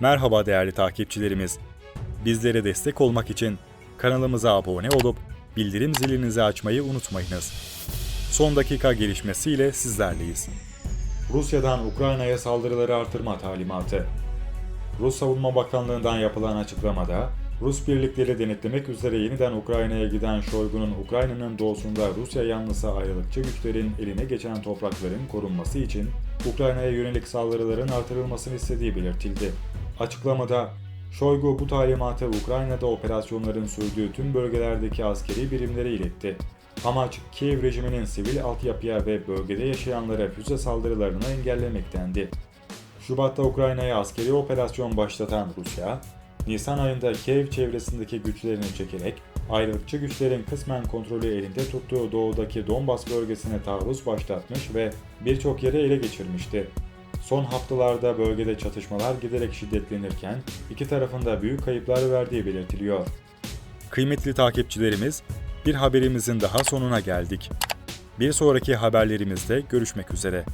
Merhaba değerli takipçilerimiz. Bizlere destek olmak için kanalımıza abone olup bildirim zilinizi açmayı unutmayınız. Son dakika gelişmesiyle sizlerleyiz. Rusya'dan Ukrayna'ya saldırıları artırma talimatı. Rus Savunma Bakanlığı'ndan yapılan açıklamada, Rus birlikleri denetlemek üzere yeniden Ukrayna'ya giden Şoygu'nun Ukrayna'nın doğusunda Rusya yanlısı ayrılıkçı güçlerin eline geçen toprakların korunması için Ukrayna'ya yönelik saldırıların artırılmasını istediği belirtildi. Açıklamada, Şoygu bu talimatı Ukrayna'da operasyonların sürdüğü tüm bölgelerdeki askeri birimlere iletti. Amaç Kiev rejiminin sivil altyapıya ve bölgede yaşayanlara füze saldırılarını engellemektendi. Şubat'ta Ukrayna'ya askeri operasyon başlatan Rusya, Nisan ayında Kiev çevresindeki güçlerini çekerek ayrılıkçı güçlerin kısmen kontrolü elinde tuttuğu doğudaki Donbas bölgesine taarruz başlatmış ve birçok yere ele geçirmişti. Son haftalarda bölgede çatışmalar giderek şiddetlenirken iki tarafında büyük kayıplar verdiği belirtiliyor. Kıymetli takipçilerimiz, bir haberimizin daha sonuna geldik. Bir sonraki haberlerimizde görüşmek üzere.